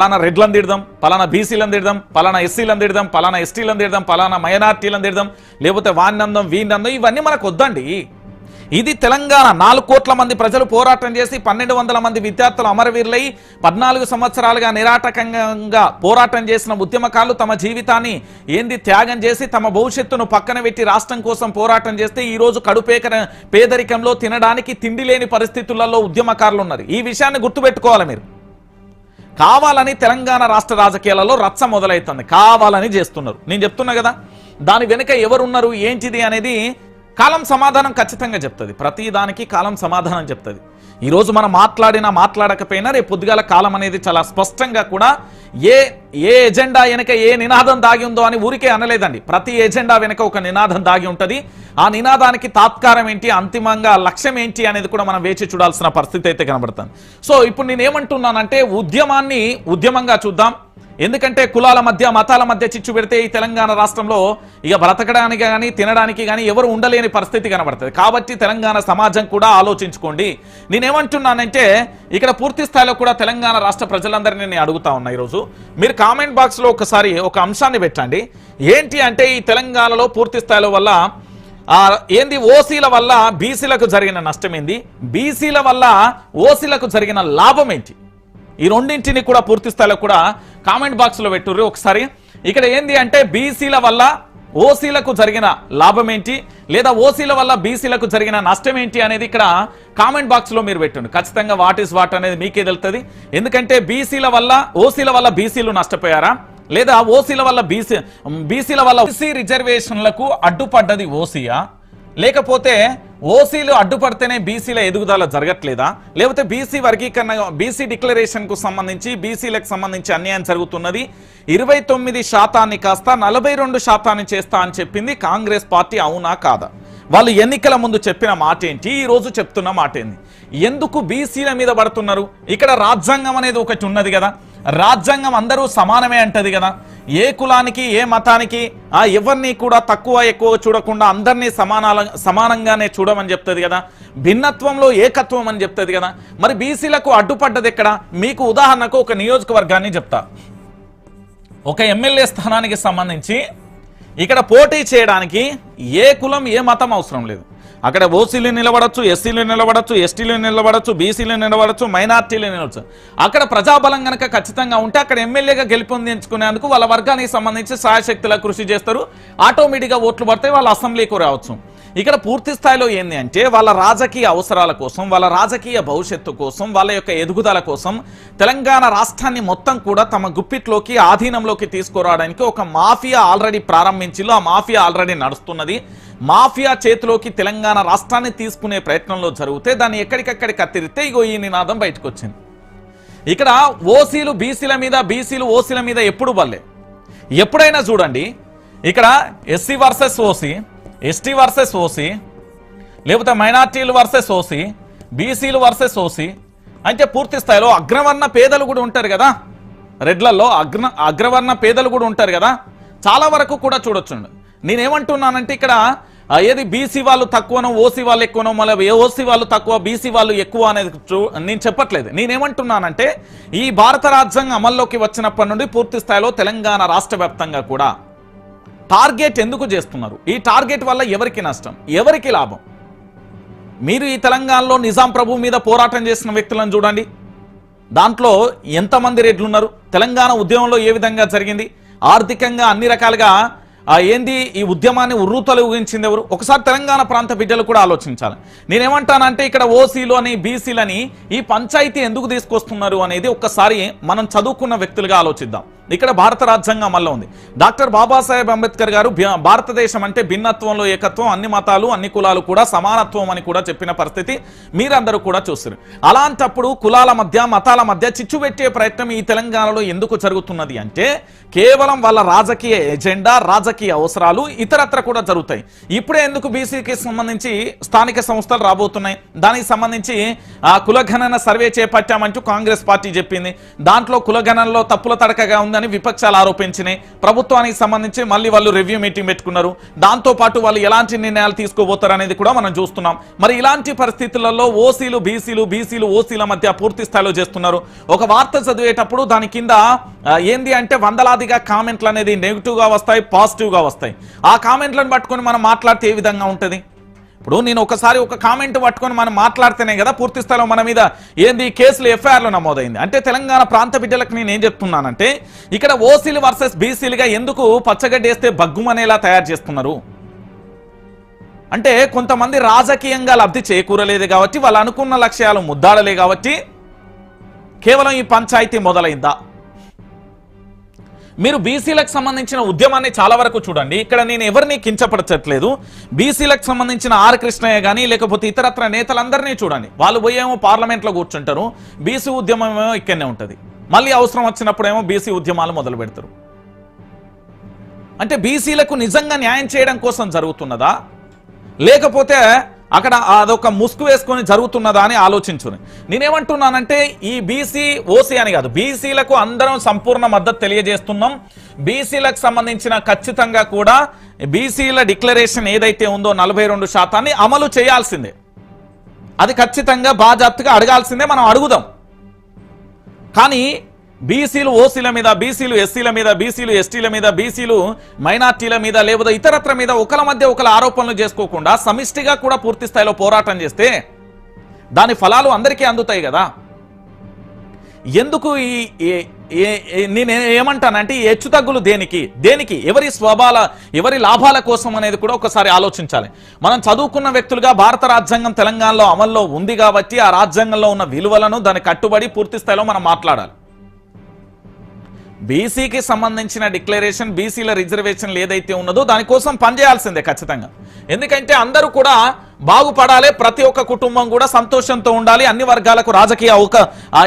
పలానా రెడ్లను తిడదాం పలానా బీసీలను తిడదాం పలానా ఎస్సీలను తిడదాం పలానా ఎస్టీలను తిడదాం పలానా మైనార్టీలను తిడదాం లేకపోతే వాన్నందం వీనందం ఇవన్నీ మనకు వద్దండి. ఇది తెలంగాణ నాలుగు కోట్ల మంది ప్రజలు పోరాటం చేసి పన్నెండు వందల మంది విద్యార్థులు అమరవీరులై పద్నాలుగు సంవత్సరాలుగా నిరాటకంగా పోరాటం చేసిన ఉద్యమకారులు తమ జీవితాన్ని ఏంది త్యాగం చేసి తమ భవిష్యత్తును పక్కన పెట్టి రాష్ట్రం కోసం పోరాటం చేస్తే ఈ రోజు కడుపేక పేదరికంలో తినడానికి తిండి లేని పరిస్థితులలో ఉద్యమకారులు ఉన్నారు. ఈ విషయాన్ని గుర్తుపెట్టుకోవాలి మీరు. కావాలని తెలంగాణ రాష్ట్ర రాజకీయాలలో రచ్చ మొదలవుతుంది కావాలని చేస్తున్నారు. నేను చెప్తున్నా కదా దాని వెనుక ఎవరున్నారు ఏంటిది అనేది కాలం సమాధానం ఖచ్చితంగా చెప్తుంది. ప్రతి దానికి కాలం సమాధానం చెప్తుంది. ఈరోజు మనం మాట్లాడినా మాట్లాడకపోయినా రేపు పొద్దుగాల కాలం అనేది చాలా స్పష్టంగా కూడా ఏ ఏ ఎజెండా వెనక ఏ నినాదం దాగి ఉందో అని ఊరికే అనలేదండి. ప్రతి ఎజెండా వెనక ఒక నినాదం దాగి ఉంటుంది. ఆ నినాదానికి తాత్కారం ఏంటి అంతిమంగా లక్ష్యం ఏంటి అనేది కూడా మనం వేచి చూడాల్సిన పరిస్థితి అయితే కనబడుతుంది. సో ఇప్పుడు నేను ఏమంటున్నానంటే ఉద్యమాన్ని ఉద్యమంగా చూద్దాం. ఎందుకంటే కులాల మధ్య మతాల మధ్య చిచ్చు పెడితే ఈ తెలంగాణ రాష్ట్రంలో ఇక బ్రతకడానికి కానీ తినడానికి కానీ ఎవరు ఉండలేని పరిస్థితి కనబడుతుంది. కాబట్టి తెలంగాణ సమాజం కూడా ఆలోచించుకోండి. నేనేమంటున్నానంటే ఇక్కడ పూర్తి స్థాయిలో కూడా తెలంగాణ రాష్ట్ర ప్రజలందరినీ నేను అడుగుతా ఉన్నా ఈరోజు. మీరు కామెంట్ బాక్స్లో ఒకసారి ఒక అంశాన్ని పెట్టండి. ఏంటి అంటే ఈ తెలంగాణలో పూర్తి స్థాయిలో వల్ల ఏంది ఓసీల వల్ల బీసీలకు జరిగిన నష్టం ఏంది బీసీల వల్ల ఓసీలకు జరిగిన లాభం ఏంటి ఈ రెండింటిని కూడా పూర్తి స్థాయిలో కూడా కామెంట్ బాక్స్లో పెట్టుర్రు. ఒకసారి ఇక్కడ ఏంది అంటే బీసీల వల్ల ఓసీలకు జరిగిన లాభం ఏంటి? లేదా ఓసీల వల్ల బీసీలకు జరిగిన నష్టం ఏంటి అనేది ఇక్కడ కామెంట్ బాక్స్లో మీరు పెట్టండి ఖచ్చితంగా వాట్ ఈస్ వాట్ అనేది మీకే తెలుస్తుంది ఎందుకంటే బీసీల వల్ల ఓసీల వల్ల బీసీలు నష్టపోయారా? లేదా ఓసీల వల్ల బీసీ బీసీల వల్ల ఓసీ రిజర్వేషన్లకు అడ్డుపడ్డది ఓసీయా? లేకపోతే ఓసీలు అడ్డుపడితేనే బీసీల ఎదుగుదల జరగట్లేదా? లేకపోతే బీసీ వర్గీకరణ బీసీ డిక్లరేషన్కు సంబంధించి బీసీలకు సంబంధించి అన్యాయం జరుగుతున్నది? ఇరవై తొమ్మిది శాతాన్ని కాస్త నలభై రెండు శాతాన్ని చేస్తా అని చెప్పింది కాంగ్రెస్ పార్టీ అవునా కాదా? వాళ్ళు ఎన్నికల ముందు చెప్పిన మాట ఏంటి ఈ రోజు చెప్తున్న మాట ఏంటి ఎందుకు బీసీల మీద పడుతున్నారు? ఇక్కడ రాజ్యాంగం అనేది ఒకటి ఉన్నది కదా. రాజ్యాంగం అందరూ సమానమే అంటది కదా. ఏ కులానికి ఏ మతానికి ఆ ఎవరిని కూడా తక్కువ ఎక్కువ చూడకుండా అందరినీ సమానాల సమానంగానే చూడమని చెప్తుంది కదా. భిన్నత్వంలో ఏకత్వం అని చెప్తుంది కదా. మరి బీసీలకు అడ్డుపడ్డది ఎక్కడ మీకు ఉదాహరణకు ఒక నియోజకవర్గాన్ని చెప్తా. ఒక ఎమ్మెల్యే స్థానానికి సంబంధించి ఇక్కడ పోటీ చేయడానికి ఏ కులం ఏ మతం అవసరం లేదు. అక్కడ ఓసీలు నిలబడచ్చు ఎస్సీలు నిలబడచ్చు ఎస్టీలు నిలబడచ్చు బీసీలు నిలబడచ్చు మైనార్టీలు నిలబడచ్చు. అక్కడ ప్రజాబలం గనక ఖచ్చితంగా ఉంటే అక్కడ ఎమ్మెల్యేగా గెలుపొందించుకునేందుకు వాళ్ళ వర్గానికి సంబంధించి సాయశక్తుల కృషి చేస్తారు. ఆటోమేటిక్గా ఓట్లు పడితే వాళ్ళు అసెంబ్లీకి రావచ్చు. ఇక్కడ పూర్తి స్థాయిలో ఏంది అంటే వాళ్ళ రాజకీయ అవసరాల కోసం వాళ్ళ రాజకీయ భవిష్యత్తు కోసం వాళ్ళ యొక్క ఎదుగుదల కోసం తెలంగాణ రాష్ట్రాన్ని మొత్తం కూడా తమ గుప్పిట్లోకి ఆధీనంలోకి తీసుకురావడానికి ఒక మాఫియా ఆల్రెడీ ప్రారంభించిలో ఆ మాఫియా ఆల్రెడీ నడుస్తున్నది. మాఫియా చేతిలోకి తెలంగాణ రాష్ట్రాన్ని తీసుకునే ప్రయత్నంలో జరిగితే దాన్ని ఎక్కడికక్కడి కత్తిరితే ఇగో ఈ నినాదం బయటకు వచ్చింది ఇక్కడ ఓసీలు బీసీల మీద బీసీలు ఓసీల మీద ఎప్పుడు బల్లే? ఎప్పుడైనా చూడండి. ఇక్కడ SC versus OC ST versus OC లేకపోతే మైనార్టీలు వర్సెస్ ఓసీ బీసీలు వర్సెస్ ఓసీ అంటే పూర్తి స్థాయిలో అగ్రవర్ణ పేదలు కూడా ఉంటారు కదా. రెడ్లలో అగ్ర అగ్రవర్ణ పేదలు కూడా ఉంటారు కదా. చాలా వరకు కూడా చూడొచ్చు. నేనేమంటున్నానంటే ఇక్కడ ఏది బీసీ వాళ్ళు తక్కువనో ఓసీ వాళ్ళు ఎక్కువనో మళ్ళీ ఓసీ వాళ్ళు తక్కువ బీసీ వాళ్ళు ఎక్కువ అనేది చూ- నేను చెప్పట్లేదు. నేనేమంటున్నానంటే ఈ భారత రాజ్యాంగం అమల్లోకి వచ్చినప్పటి నుండి పూర్తి స్థాయిలో తెలంగాణ రాష్ట్ర కూడా టార్గెట్ ఎందుకు చేస్తున్నారు? ఈ టార్గెట్ వల్ల ఎవరికి నష్టం? ఎవరికి లాభం? మీరు ఈ తెలంగాణలో నిజాం ప్రభు మీద పోరాటం చేసిన వ్యక్తులను చూడండి. దాంట్లో ఎంతమంది రెడ్లు ఉన్నారు తెలంగాణ ఉద్యమంలో ఏ విధంగా జరిగింది? ఆర్థికంగా అన్ని రకాలుగా ఏంది ఈ ఉద్యమాన్ని ఉర్రూతలు ఊహించింది ఎవరు? ఒకసారి తెలంగాణ ప్రాంత బిడ్డలు కూడా ఆలోచించాలి. నేనేమంటానంటే ఇక్కడ ఓసీలు అని బీసీలని ఈ పంచాయతీ ఎందుకు తీసుకొస్తున్నారు అనేది ఒక్కసారి మనం చదువుకున్న వ్యక్తులుగా ఆలోచిద్దాం. ఇక్కడ భారత రాజ్యాంగం మళ్ళీ ఉంది. డాక్టర్ బాబాసాహెబ్ అంబేద్కర్ గారు భారతదేశం అంటే భిన్నత్వంలో ఏకత్వం అన్ని మతాలు అన్ని కులాలు కూడా సమానత్వం అని కూడా చెప్పిన పరిస్థితి మీరందరూ కూడా చూస్తారు అలాంటప్పుడు కులాల మధ్య మతాల మధ్య చిచ్చు పెట్టే ప్రయత్నం ఈ తెలంగాణలో ఎందుకు జరుగుతున్నది అంటే కేవలం వాళ్ళ రాజకీయ ఎజెండా రాజకీయ అవసరాలు ఇతరత్ర కూడా జరుగుతాయి. ఇప్పుడే ఎందుకు బీసీకి సంబంధించి స్థానిక సంస్థలు రాబోతున్నాయి? దానికి సంబంధించి ఆ కులగణన సర్వే చేపట్టామంటూ కాంగ్రెస్ పార్టీ చెప్పింది. దాంట్లో కులగణనలో తప్పుల తడకగా ఉందని లేదని విపక్షాలు ఆరోపించినాయి. ప్రభుత్వానికి సంబంధించి మళ్ళీ వాళ్ళు రివ్యూ మీటింగ్ పెట్టుకున్నారు. దాంతో పాటు వాళ్ళు ఎలాంటి నిర్ణయాలు తీసుకోబోతారు అనేది కూడా మనం చూస్తున్నాం. మరి ఇలాంటి పరిస్థితులలో ఓసీలు బీసీలు బీసీలు ఓసీల మధ్య పూర్తి స్థాయిలో చేస్తున్నారు. ఒక వార్త చదివేటప్పుడు దాని కింద ఏంది అంటే వందలాదిగా కామెంట్లు అనేది నెగిటివ్గా వస్తాయి పాజిటివ్గా వస్తాయి. ఆ కామెంట్లను పట్టుకొని మనం మాట్లాడితే ఏ విధంగా ఉంటుంది? ఇప్పుడు నేను ఒకసారి ఒక కామెంట్ పట్టుకొని మనం మాట్లాడితేనే కదా పూర్తి స్థాయిలో మన మీద ఏంది కేసులు ఎఫ్ఐఆర్లు నమోదైంది. అంటే తెలంగాణ ప్రాంత బిడ్డలకు నేను ఏం చెప్తున్నానంటే ఇక్కడ ఓసీలు వర్సెస్ బీసీలుగా ఎందుకు పచ్చగడ్డి వేస్తే బగ్గుమనేలా తయారు చేస్తున్నారు? అంటే కొంతమంది రాజకీయంగా లబ్ధి చేకూరలేదు కాబట్టి వాళ్ళు అనుకున్న లక్ష్యాలు ముద్దాడలే కాబట్టి కేవలం ఈ పంచాయతీ మొదలైందా? మీరు బీసీలకు సంబంధించిన ఉద్యమాన్ని చాలా వరకు చూడండి. ఇక్కడ నేను ఎవరిని కించపరచట్లేదు. బీసీలకు సంబంధించిన ఆర్ కృష్ణయ్య కానీ లేకపోతే ఇతరత్ర నేతలందరినీ చూడండి. వాళ్ళు పోయేమో పార్లమెంట్లో కూర్చుంటారు. బీసీ ఉద్యమం ఏమో ఇక్కడనే ఉంటుంది. మళ్ళీ అవసరం వచ్చినప్పుడేమో బీసీ ఉద్యమాలు మొదలు పెడతారు. అంటే బీసీలకు నిజంగా న్యాయం చేయడం కోసం జరుగుతున్నదా? లేకపోతే అక్కడ అదొక ముసుగు వేసుకొని జరుగుతున్నదా అని ఆలోచించుని. నేనేమంటున్నానంటే ఈ బీసీ ఓసీ అని కాదు బీసీలకు అందరం సంపూర్ణ మద్దతు తెలియజేస్తున్నాం. బీసీలకు సంబంధించిన ఖచ్చితంగా కూడా బీసీల డిక్లరేషన్ ఏదైతే ఉందో నలభై రెండు శాతాన్ని అమలు చేయాల్సిందే. అది ఖచ్చితంగా బాజాప్తుగా అడగాల్సిందే మనం అడుగుదాం. కానీ బీసీలు ఓసీల మీద బీసీలు ఎస్సీల మీద బీసీలు ఎస్టీల మీద బీసీలు మైనార్టీల మీద లేకపోతే ఇతరత్ర మీద ఒకల మధ్య ఒకల ఆరోపణలు చేసుకోకుండా సమిష్టిగా కూడా పూర్తి స్థాయిలో పోరాటం చేస్తే దాని ఫలాలు అందరికీ అందుతాయి కదా. ఎందుకు ఈ ఏ- ఏ- నేను ఏమంటానంటే ఈ హెచ్చు తగ్గులు దేనికి? దేనికి? ఎవరి స్వభాల ఎవరి లాభాల కోసం అనేది కూడా ఒకసారి ఆలోచించాలి. మనం చదువుకున్న వ్యక్తులుగా భారత రాజ్యాంగం తెలంగాణలో అమల్లో ఉంది కాబట్టి ఆ రాజ్యాంగంలో ఉన్న విలువలను దాన్ని కట్టుబడి పూర్తి స్థాయిలో మనం మాట్లాడాలి. బీసీకి సంబంధించిన డిక్లరేషన్ బీసీల రిజర్వేషన్లు ఏదైతే ఉన్నదో దానికోసం పనిచేయాల్సిందే ఖచ్చితంగా. ఎందుకంటే అందరూ కూడా బాగుపడాలి ప్రతి ఒక్క కుటుంబం కూడా సంతోషంతో ఉండాలి అన్ని వర్గాలకు రాజకీయ అవక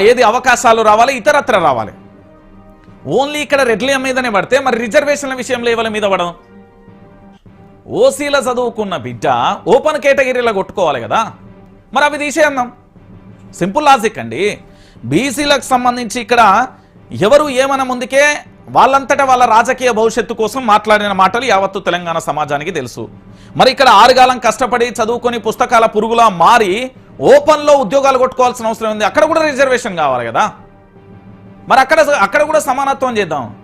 ఏది అవకాశాలు రావాలి ఇతరత్ర రావాలి. ఓన్లీ ఇక్కడ రెడ్ల మీదనే పడితే మరి రిజర్వేషన్ల విషయంలో ఎవరి మీద పడడం ఓసీల చదువుకున్న బిడ్డ ఓపెన్ కేటగిరీలో కొట్టుకోవాలి కదా. మరి అవి తీసేయందాం. సింపుల్ లాజిక్ అండి. బీసీలకు సంబంధించి ఇక్కడ ఎవరు ఏమన ముందుకే వాళ్ళంతటా వాళ్ళ రాజకీయ భవిష్యత్తు కోసం మాట్లాడిన మాటలు యావత్తు తెలంగాణ సమాజానికి తెలుసు. మరి ఇక్కడ ఆరుగాలం కష్టపడి చదువుకొని పుస్తకాల పురుగులా మారి ఓపెన్లో ఉద్యోగాలు కొట్టుకోవాల్సిన అవసరం ఉంది. అక్కడ కూడా రిజర్వేషన్ కావాలి కదా? మరి అక్కడ అక్కడ కూడా సమానత్వం చేద్దాం.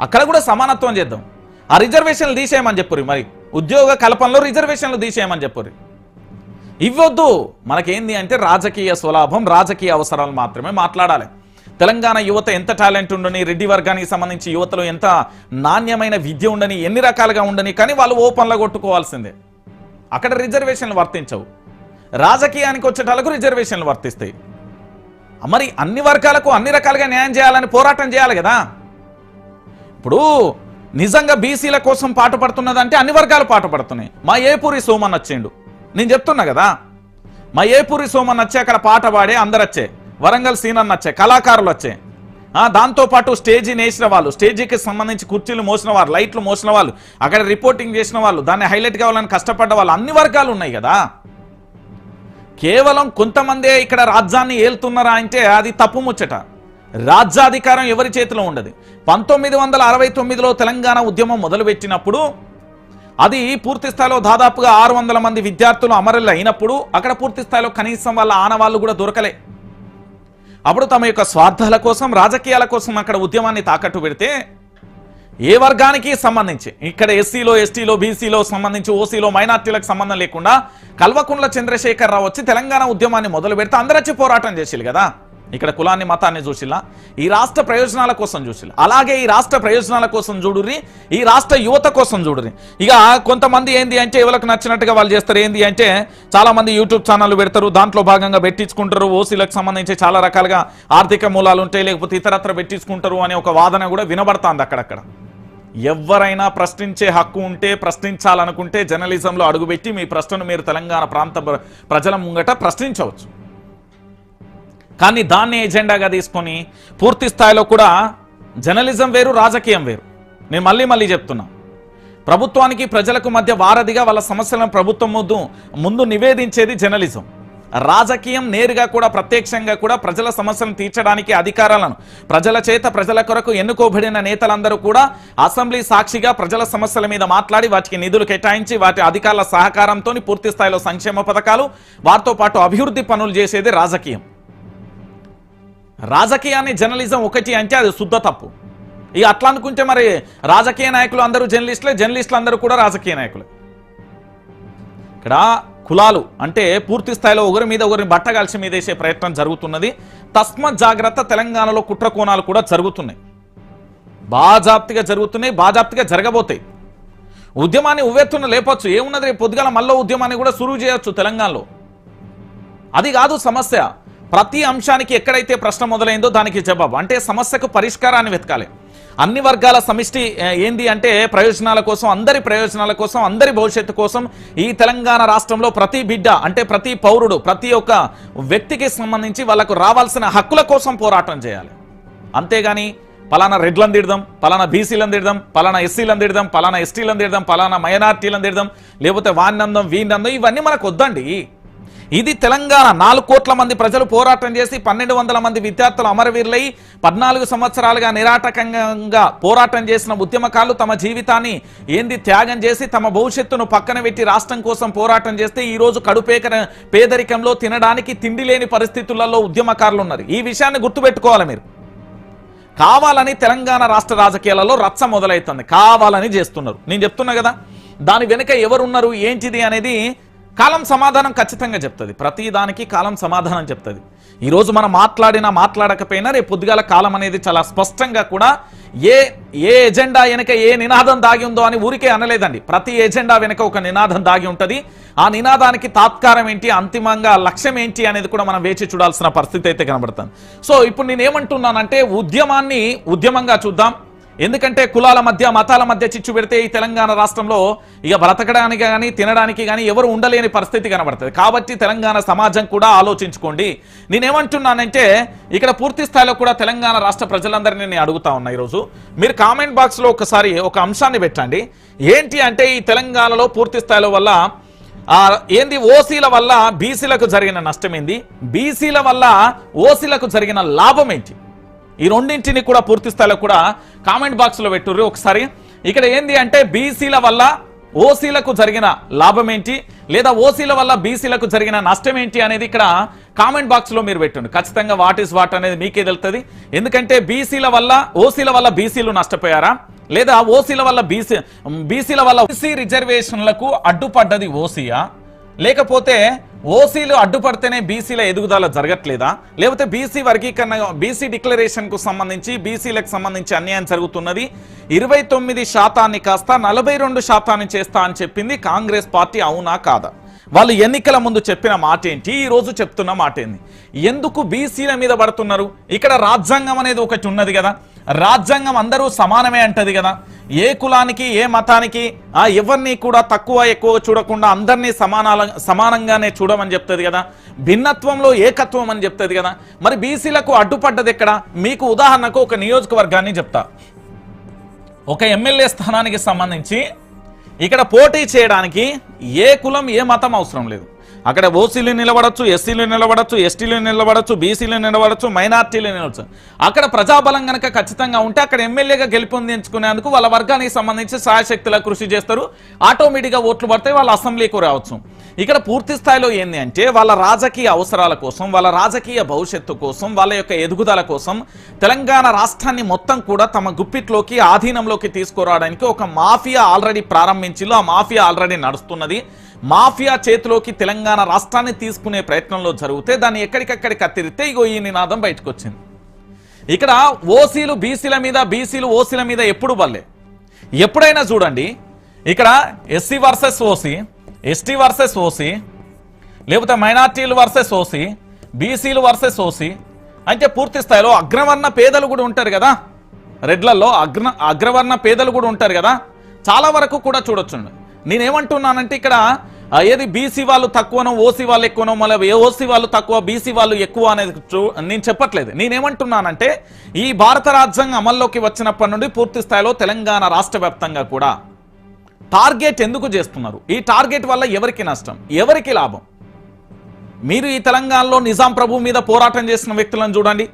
అక్కడ కూడా సమానత్వం చేద్దాం. ఆ రిజర్వేషన్లు తీసేయమని చెప్పుర్రి మరి. ఉద్యోగ కల్పనలో రిజర్వేషన్లు తీసేయమని చెప్పుర్రి ఇవ్వద్దు. మనకేంది అంటే రాజకీయ స్వలాభం రాజకీయ అవసరాలు మాత్రమే మాట్లాడాలి. తెలంగాణ యువత ఎంత టాలెంట్ ఉండని రెడ్డి వర్గానికి సంబంధించి యువతలో ఎంత నాణ్యమైన విద్య ఉండని ఎన్ని రకాలుగా ఉండని కానీ వాళ్ళు ఓపెన్లో కొట్టుకోవాల్సిందే. అక్కడ రిజర్వేషన్లు వర్తించవు. రాజకీయానికి వచ్చేటాలకు రిజర్వేషన్లు వర్తిస్తాయి. మరి అన్ని వర్గాలకు అన్ని రకాలుగా న్యాయం చేయాలని పోరాటం చేయాలి కదా. ఇప్పుడు నిజంగా బీసీల కోసం పాట పడుతున్నదంటే అన్ని వర్గాలు పాటుపడుతున్నాయి మా ఏపూరి సోమన్ వచ్చిండు నేను చెప్తున్నా కదా. మా ఏపూరి సోమన్ వచ్చే అక్కడ పాట పాడే అందరు వరంగల్ సీనన్ వచ్చే కళాకారులు వచ్చాయి దాంతోపాటు స్టేజీ నేసిన వాళ్ళు స్టేజీకి సంబంధించి కుర్చీలు మోసిన వారు లైట్లు మోసిన వాళ్ళు అక్కడ రిపోర్టింగ్ చేసిన వాళ్ళు దాన్ని హైలైట్ కావాలని కష్టపడ్డ వాళ్ళు అన్ని వర్గాలు ఉన్నాయి కదా. కేవలం కొంతమందే ఇక్కడ రాజ్యాన్ని ఏలుతున్నారా అంటే అది తప్పు ముచ్చట. రాజ్యాధికారం ఎవరి చేతిలో ఉండదు. పంతొమ్మిది వందల అరవై తొమ్మిదిలో తెలంగాణ ఉద్యమం మొదలుపెట్టినప్పుడు అది పూర్తి స్థాయిలో దాదాపుగా ఆరు వందల మంది విద్యార్థులు అమరులు అయినప్పుడు అక్కడ పూర్తి స్థాయిలో కనీసం వాళ్ళ ఆనవాళ్ళు కూడా దొరకలే. అప్పుడు తమ యొక్క స్వార్థాల కోసం రాజకీయాల కోసం అక్కడ ఉద్యమాన్ని తాకట్టు పెడితే ఏ వర్గానికి సంబంధించి ఇక్కడ ఎస్సీలో ఎస్టీలో బీసీలో సంబంధించి ఓసీలో మైనార్టీలకు సంబంధం లేకుండా కల్వకుంట్ల చంద్రశేఖర్ రావు వచ్చి తెలంగాణ ఉద్యమాన్ని మొదలు పెడితే అందరూ వచ్చి పోరాటం చేసిల్లు కదా. ఇక్కడ కులాన్ని మతాన్ని చూసిలా. ఈ రాష్ట్ర ప్రయోజనాల కోసం చూసిలా. అలాగే ఈ రాష్ట్ర ప్రయోజనాల కోసం చూడుర్రి ఈ రాష్ట్ర యువత కోసం చూడుర్రి. ఇక కొంతమంది ఏంది అంటే ఎవరికి నచ్చినట్టుగా వాళ్ళు చేస్తారు? ఏంది అంటే చాలామంది యూట్యూబ్ ఛానల్ పెడతారు దాంట్లో భాగంగా పెట్టించుకుంటారు ఓసీలకు సంబంధించి చాలా రకాలుగా ఆర్థిక మూలాలు ఉంటాయి లేకపోతే ఇతరత్ర పెట్టించుకుంటారు అనే ఒక వాదన కూడా వినబడుతుంది అక్కడక్కడ. ఎవరైనా ప్రశ్నించే హక్కు ఉంటే ప్రశ్నించాలనుకుంటే జర్నలిజంలో అడుగుపెట్టి మీ ప్రశ్నను మీరు తెలంగాణ ప్రాంత ప్ర- ప్రజల ముంగట ప్రశ్నించవచ్చు. కానీ దాన్ని ఎజెండాగా తీసుకొని పూర్తి స్థాయిలో కూడా జర్నలిజం వేరు రాజకీయం వేరు. నేను మళ్ళీ మళ్ళీ చెప్తున్నా. ప్రభుత్వానికి ప్రజలకు మధ్య వారధిగా వాళ్ళ సమస్యలను ప్రభుత్వం ముందు ముందు నివేదించేది జర్నలిజం. రాజకీయం నేరుగా కూడా ప్రత్యక్షంగా కూడా ప్రజల సమస్యలను తీర్చడానికి అధికారాలను ప్రజల చేత ప్రజల కొరకు ఎన్నుకోబడిన నేతలందరూ కూడా అసెంబ్లీ సాక్షిగా ప్రజల సమస్యల మీద మాట్లాడి వాటికి నిధులు కేటాయించి వాటి అధికారుల సహకారంతో పూర్తి స్థాయిలో సంక్షేమ పథకాలు వారితో పాటు అభివృద్ధి పనులు చేసేది రాజకీయం. రాజకీయాన్ని జర్నలిజం ఒకటి అంటే అది శుద్ధ తప్పు. ఇక అట్లా అనుకుంటే మరి రాజకీయ నాయకులు అందరూ జర్నలిస్టులే జర్నలిస్టులు అందరూ కూడా రాజకీయ నాయకులే. ఇక్కడ కులాలు అంటే పూర్తి స్థాయిలో ఒకరి మీద ఒకరిని బట్టగాల్చి మీదేసే ప్రయత్నం జరుగుతున్నది. తస్మత్ జాగ్రత్త తెలంగాణలో కుట్ర కోణాలు కూడా జరుగుతున్నాయి. బాజాప్తిగా జరుగుతున్నాయి బాజాప్తిగా జరగబోతాయి. ఉద్యమాన్ని ఉవ్వెత్తున లేపొచ్చు. ఏమున్నది? రేపు పొద్దుగాల మళ్ళీ ఉద్యమాన్ని కూడా సురువు చేయొచ్చు తెలంగాణలో. అది కాదు సమస్య. ప్రతి అంశానికి ఎక్కడైతే ప్రశ్న మొదలైందో దానికి జవాబు. అంటే సమస్యకు పరిష్కారాన్ని వెతకాలి. అన్ని వర్గాల సమిష్టి ఏంది అంటే ప్రయోజనాల కోసం అందరి ప్రయోజనాల కోసం అందరి భవిష్యత్తు కోసం ఈ తెలంగాణ రాష్ట్రంలో ప్రతి బిడ్డ అంటే ప్రతి పౌరుడు ప్రతి ఒక్క వ్యక్తికి సంబంధించి వాళ్ళకు రావాల్సిన హక్కుల కోసం పోరాటం చేయాలి. అంతేగాని పలానా రెడ్లను తిడదాం పలానా బీసీలను తిడదాం పలానా ఎస్సీలను తిడదాం పలానా ఎస్టీలను తిడదాం పలానా మైనార్టీలను తిడదాం లేకపోతే వాన్నందం వీనందం ఇవన్నీ మనకు వద్దండి. ఇది తెలంగాణ నాలుగు కోట్ల మంది ప్రజలు పోరాటం చేసి పన్నెండు వందల మంది విద్యార్థులు అమరవీరులై పద్నాలుగు సంవత్సరాలుగా నిరాటకంగా పోరాటం చేసిన ఉద్యమకారులు తమ జీవితాన్ని ఏంది త్యాగం చేసి తమ భవిష్యత్తును పక్కన పెట్టి రాష్ట్రం కోసం పోరాటం చేస్తే ఈ రోజు కడుపేక పేదరికంలో తినడానికి తిండి లేని పరిస్థితులలో ఉద్యమకారులు ఉన్నారు. ఈ విషయాన్ని గుర్తుపెట్టుకోవాలి మీరు. కావాలని తెలంగాణ రాష్ట్ర రాజకీయాలలో రచ్చ మొదలవుతుంది కావాలని చేస్తున్నారు. నేను చెప్తున్నా కదా దాని వెనుక ఎవరున్నారు ఏంటిది అనేది కాలం సమాధానం ఖచ్చితంగా చెప్తుంది. ప్రతి దానికి కాలం సమాధానం చెప్తుంది. ఈరోజు మనం మాట్లాడినా మాట్లాడకపోయినా రేపు పొద్దుగాల కాలం అనేది చాలా స్పష్టంగా కూడా ఏ ఏ ఎజెండా వెనక ఏ నినాదం దాగి ఉందో అని ఊరికే అనలేదండి. ప్రతి ఎజెండా వెనక ఒక నినాదం దాగి ఉంటుంది. ఆ నినాదానికి తాత్కారం ఏంటి అంతిమంగా లక్ష్యం ఏంటి అనేది కూడా మనం వేచి చూడాల్సిన పరిస్థితి అయితే కనబడుతుంది. సో ఇప్పుడు నేను ఏమంటున్నానంటే ఉద్యమాన్ని ఉద్యమంగా చూద్దాం. ఎందుకంటే కులాల మధ్య మతాల మధ్య చిచ్చు పెడితే ఈ తెలంగాణ రాష్ట్రంలో ఇక బ్రతకడానికి కానీ తినడానికి కానీ ఎవరు ఉండలేని పరిస్థితి కనబడుతుంది. కాబట్టి తెలంగాణ సమాజం కూడా ఆలోచించుకోండి. నేనేమంటున్నానంటే ఇక్కడ పూర్తి స్థాయిలో కూడా తెలంగాణ రాష్ట్ర ప్రజలందరినీ నేను అడుగుతా ఉన్నా ఈరోజు. మీరు కామెంట్ బాక్స్లో ఒకసారి ఒక అంశాన్ని పెట్టండి. ఏంటి అంటే ఈ తెలంగాణలో పూర్తి స్థాయిలో వల్ల ఏంది ఓసీల వల్ల బీసీలకు జరిగిన నష్టం ఏంది బీసీల వల్ల ఓసీలకు జరిగిన లాభం ఏంటి ఈ రెండింటిని కూడా పూర్తి స్థాయిలో కూడా కామెంట్ బాక్స్లో పెట్టుర్రు. ఒకసారి ఇక్కడ ఏంది అంటే బీసీల వల్ల ఓసీలకు జరిగిన లాభం ఏంటి లేదా ఓసీల వల్ల బీసీలకు జరిగిన నష్టం ఏంటి అనేది ఇక్కడ కామెంట్ బాక్స్లో మీరు పెట్టండి ఖచ్చితంగా వాట్ ఈస్ వాట్ అనేది మీకే తెలుస్తుంది ఎందుకంటే బీసీల వల్ల ఓసీల వల్ల బీసీలు నష్టపోయారా? లేదా ఓసీల వల్ల బీసీ బీసీల వల్ల ఓసీ రిజర్వేషన్లకు అడ్డుపడ్డది ఓసీయా? లేకపోతే ఓసీలు అడ్డుపడితేనే బీసీల ఎదుగుదల జరగట్లేదా? లేకపోతే బీసీ వర్గీకరణ బీసీ డిక్లరేషన్కు సంబంధించి బీసీలకు సంబంధించి అన్యాయం జరుగుతున్నది? ఇరవై తొమ్మిది శాతాన్ని కాస్త నలభై రెండు శాతాన్ని చేస్తా అని చెప్పింది కాంగ్రెస్ పార్టీ అవునా కాదా? వాళ్ళు ఎన్నికల ముందు చెప్పిన మాట ఏంటి ఈ రోజు చెప్తున్న మాట ఏంది ఎందుకు బీసీల మీద పడుతున్నారు? ఇక్కడ రాజ్యాంగం అనేది ఒకటి ఉన్నది కదా. రాజ్యాంగం అందరూ సమానమే అంటది కదా. ఏ కులానికి ఏ మతానికి ఆ ఎవరిని కూడా తక్కువ ఎక్కువ చూడకుండా అందరినీ సమానాల సమానంగానే చూడమని చెప్తుంది కదా. భిన్నత్వంలో ఏకత్వం అని చెప్తుంది కదా. మరి బీసీలకు అడ్డుపడ్డది ఎక్కడ? మీకు ఉదాహరణకు ఒక నియోజకవర్గాన్ని చెప్తా. ఒక ఎమ్మెల్యే స్థానానికి సంబంధించి ఇక్కడ పోటీ చేయడానికి ఏ కులం ఏ మతం అవసరం లేదు. అక్కడ ఓసీలు నిలబడచ్చు ఎస్సీలు నిలబడచ్చు ఎస్టీలు నిలబడచ్చు బీసీలు నిలబడచ్చు మైనార్టీలు నిలబడచ్చు. అక్కడ ప్రజాబలం కనుక ఖచ్చితంగా ఉంటే అక్కడ ఎమ్మెల్యేగా గెలుపొందించుకునేందుకు వాళ్ళ వర్గానికి సంబంధించి సాయశక్తుల కృషి చేస్తారు. ఆటోమేటిక్గా ఓట్లు పడితే వాళ్ళ అసెంబ్లీకి రావచ్చు. ఇక్కడ పూర్తి స్థాయిలో ఏంది అంటే వాళ్ళ రాజకీయ అవసరాల కోసం వాళ్ళ రాజకీయ భవిష్యత్తు కోసం వాళ్ళ యొక్క ఎదుగుదల కోసం తెలంగాణ రాష్ట్రాన్ని మొత్తం కూడా తమ గుప్పిట్లోకి ఆధీనంలోకి తీసుకురావడానికి ఒక మాఫియా ఆల్రెడీ ప్రారంభించిలో ఆ మాఫియా ఆల్రెడీ నడుస్తున్నది. మాఫియా చేతిలోకి తెలంగాణ రాష్ట్రాన్ని తీసుకునే ప్రయత్నంలో జరిగితే దాన్ని ఎక్కడికక్కడి కత్తిరితే ఇగో ఈ నినాదం బయటకు వచ్చింది ఇక్కడ ఓసీలు బీసీల మీద బీసీలు ఓసీల మీద ఎప్పుడు బల్లే ఎప్పుడైనా చూడండి ఇక్కడ SC versus OC ST versus OC లేకపోతే మైనార్టీలు వర్సెస్ ఓసీ బీసీలు వర్సెస్ ఓసీ అంటే పూర్తి స్థాయిలో అగ్రవర్ణ పేదలు కూడా ఉంటారు కదా? రెడ్లలో అగ్ర అగ్రవర్ణ పేదలు కూడా ఉంటారు కదా? చాలా వరకు కూడా చూడొచ్చు. నేనేమంటున్నానంటే ఇక్కడ ఏది బీసీ వాళ్ళు తక్కువనో ఓసీ వాళ్ళు ఎక్కువనో మళ్ళీ ఓసీ వాళ్ళు తక్కువ బీసీ వాళ్ళు ఎక్కువ అనేది చూ- నేను చెప్పట్లేదు. నేనేమంటున్నానంటే ఈ భారత రాజ్యాంగం అమల్లోకి వచ్చినప్పటి నుండి పూర్తి స్థాయిలో తెలంగాణ రాష్ట్ర వ్యాప్తంగా కూడా టార్గెట్ ఎందుకు చేస్తున్నారు? ఈ టార్గెట్ వల్ల ఎవరికి నష్టం? ఎవరికి లాభం? మీరు ఈ తెలంగాణలో నిజాం ప్రభు మీద పోరాటం చేసిన వ్యక్తులను చూడండి.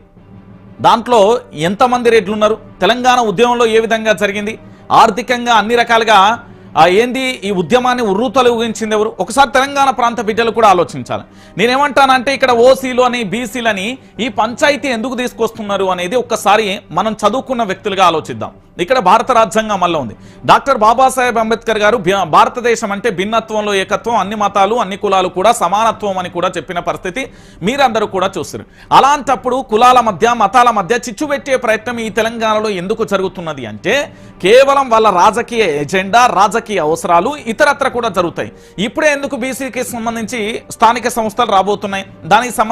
దాంట్లో ఎంతమంది రెడ్లు ఉన్నారు తెలంగాణ ఉద్యమంలో ఏ విధంగా జరిగింది? ఆర్థికంగా అన్ని రకాలుగా ఏంది ఈ ఉద్యమాన్ని ఉర్రూతలు ఊహించింది ఎవరు? ఒకసారి తెలంగాణ ప్రాంత బిడ్డలు కూడా ఆలోచించాలి. నేనేమంటానంటే ఇక్కడ ఓసీలు అని బీసీలని ఈ పంచాయతీ ఎందుకు తీసుకొస్తున్నారు అనేది ఒక్కసారి మనం చదువుకున్న వ్యక్తులుగా ఆలోచిద్దాం. ఇక్కడ భారత రాజ్యాంగం అమల్లో ఉంది. డాక్టర్ బాబాసాహెబ్ అంబేద్కర్ గారు భారతదేశం అంటే భిన్నత్వంలో ఏకత్వం అన్ని మతాలు అన్ని కులాలు కూడా సమానత్వం అని కూడా చెప్పిన పరిస్థితి మీరందరూ కూడా చూస్తారు అలాంటప్పుడు కులాల మధ్య మతాల మధ్య చిచ్చు పెట్టే ప్రయత్నం ఈ తెలంగాణలో ఎందుకు జరుగుతున్నది అంటే కేవలం వాళ్ళ రాజకీయ ఎజెండా రాజకీయ అవసరాలు ఇతరత్ర కూడా జరుగుతాయి. ఇప్పుడే ఎందుకు బీసీకి సంబంధించి స్థానిక సంస్థలు రాబోతున్నాయి? దానికి సంబంధించి